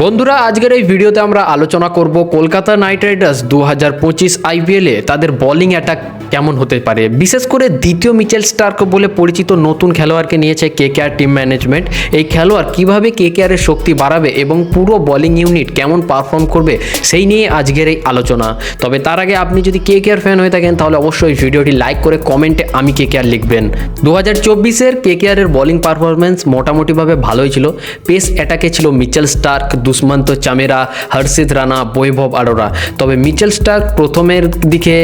বন্ধুরা, আজকের এই ভিডিওতে আমরা আলোচনা করব কলকাতা নাইট রাইডার্স দু হাজার পঁচিশ আইপিএলে তাদের বোলিং অ্যাটাক কেমন হতে পারে? বিশেষ করে দ্বিতীয় মিচেল স্টার্ক বলে পরিচিত নতুন খেলোয়াড়কে নিয়েছে কে কে টিম ম্যানেজমেন্ট। এই খেলোয়াড় কীভাবে কে কে এর শক্তি বাড়াবে এবং পুরো বোলিং ইউনিট কেমন পারফর্ম করবে, সেই নিয়ে আজকের এই আলোচনা। তবে তার আগে আপনি যদি কে কে ফ্যান হয়ে থাকেন, তাহলে অবশ্যই ভিডিওটি লাইক করে কমেন্টে আমি কে কে লিখবেন। দু হাজার চব্বিশের কে কে এর বোলিং পারফরমেন্স মোটামুটিভাবে ভালোই ছিল। পেস অ্যাটাকে ছিল মিচেল স্টার্ক, দুষ্মন্ত চামেরা, হর্ষিত রানা, বৈভব আরোরা। তবে মিচেল স্টার্ক প্রথমের দিকে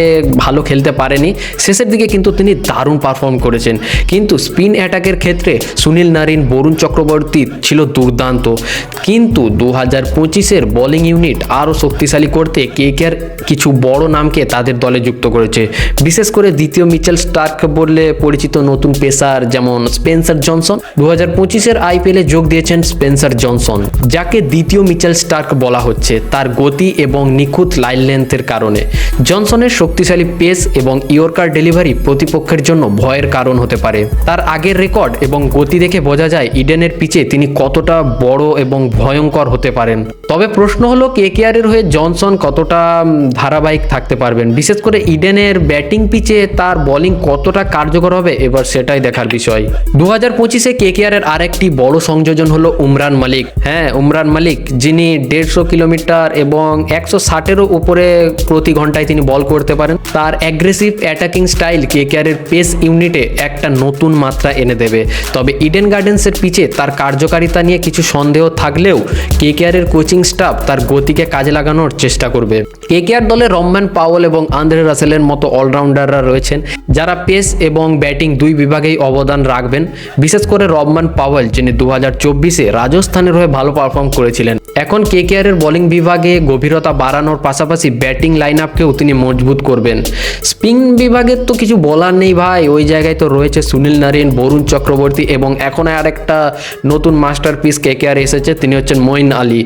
ভালো খেলতে পারেনি। শেষের দিকে কিন্তু তিনি দারুণ পারফর্ম করেছেন। কিন্তু স্পিন অ্যাটাকের ক্ষেত্রে সুনীল নারিন, বরুণ চক্রবর্তী ছিল দুর্দান্ত। কিন্তু দু হাজার পঁচিশের বোলিং ইউনিট আরও শক্তিশালী করতে কে কের কিছু বড় নামকে তাদের দলে যুক্ত করেছে। বিশেষ করে দ্বিতীয় মিচেল স্টার্ক বললে পরিচিত নতুন পেসার যেমন স্পেন্সার জনসন। দু হাজার পঁচিশের আইপিএলে যোগ দিয়েছেন স্পেন্সার জনসন, যাকে দ্বিতীয় মিচেল স্টার্ক বলা হচ্ছে, তার গতি এবং নিখুঁত লাইন লেন্থের কারণে। জনসনের শক্তিশালী পেস এবং ইয়র্কার ডেলিভারি প্রতিপক্ষের জন্য ভয়ের কারণ হতে পারে। তার আগের রেকর্ড এবং গতি দেখে বোঝা যায় ইডেনের পিচে তিনি কতটা বড় এবং ভয়ঙ্কর হতে পারেন। তবে প্রশ্ন হলো কে কেয়ারের হয়ে জনসন কতটা ধারাবাহিক থাকতে পারবেন? বিশেষ করে ইডেনের ব্যাটিং পিচে তার বোলিং কতটা কার্যকর হবে, এবার সেটাই দেখার বিষয়। দু হাজার পঁচিশে কে কেয়ারের আরেকটি বড় সংযোজন হলো উমরান মালিক। হ্যাঁ উমরান মালিক, যিনি দেড়শো কিলোমিটার এবং একশো ষাটেরও উপরে প্রতি ঘন্টায় তিনি বল করতে পারেন। তার অ্যাগ্রেসিভ অ্যাটাকিং স্টাইল কে কেয়ারের পেস ইউনিটে একটা নতুন মাত্রা এনে দেবে। তবে ইডেন গার্ডেন্সের পিচে তার কার্যকারিতা নিয়ে কিছু সন্দেহ থাকলেও কে কেয়ারের কোচিং স্টাফ তার গতিকে কাজে লাগানোর চেষ্টা করবে। কে কেয়ার দলে রম্যান পাওয়েল এবং আন্দ্রে রাসেলের মতো অলরাউন্ডাররা রয়েছেন, যারা পেস এবং ব্যাটিং দুই বিভাগেই অবদান রাখবেন। বিশেষ করে রহমান পাওয়েল যিনি দু হাজার চব্বিশে রাজস্থানের হয়ে ভালো পারফর্ম করেছিলেন। এখন কে কেয়ারের বোলিং বিভাগে গভীরতা বাড়ানোর পাশাপাশি ব্যাটিং লাইন আপকেও তিনি মজবুত করবেন। স্পিন বিভাগের তো কিছু বলার নেই ভাই। ওই জায়গায় তো রয়েছে সুনীল নারিন বরুণ চক্রবর্তী এবং এখন আর একটা নতুন মাস্টার পিস কে কেয়ার এসেছে, তিনি হচ্ছেন মঈন আলী।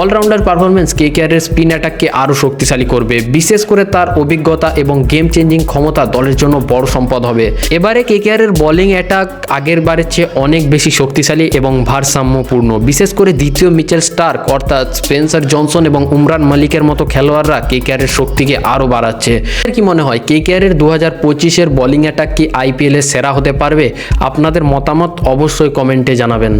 অলরাউন্ডার পারফরমেন্স কে কেয়ারের স্পিন অ্যাটাককে আরও শক্তিশালী করবে। বিশেষ করে তার অভিজ্ঞতা এবং গেম চেঞ্জিং ক্ষমতা দলের জন্য বড় সম্পদ হবে। এবারে কে কেয়ারের বোলিং অ্যাটাক আগের বারের চেয়ে অনেক বেশি শক্তিশালী এবং ভারসাম্যপূর্ণ। বিশেষ করে দ্বিতীয় মিচেল স্টার্ক অর্থাৎ স্পেন্সার জনসন এবং উমরান মালিকের মতো খেলোয়াড়রা কে কেয়ারের শক্তিকে আরও বাড়াচ্ছে। কি মনে হয় কে কেয়ারের দু হাজার পঁচিশের বোলিং অ্যাটাক কি আইপিএলে সেরা হতে পারবে? আপনাদের মতামত অবশ্যই কমেন্টে জানাবেন।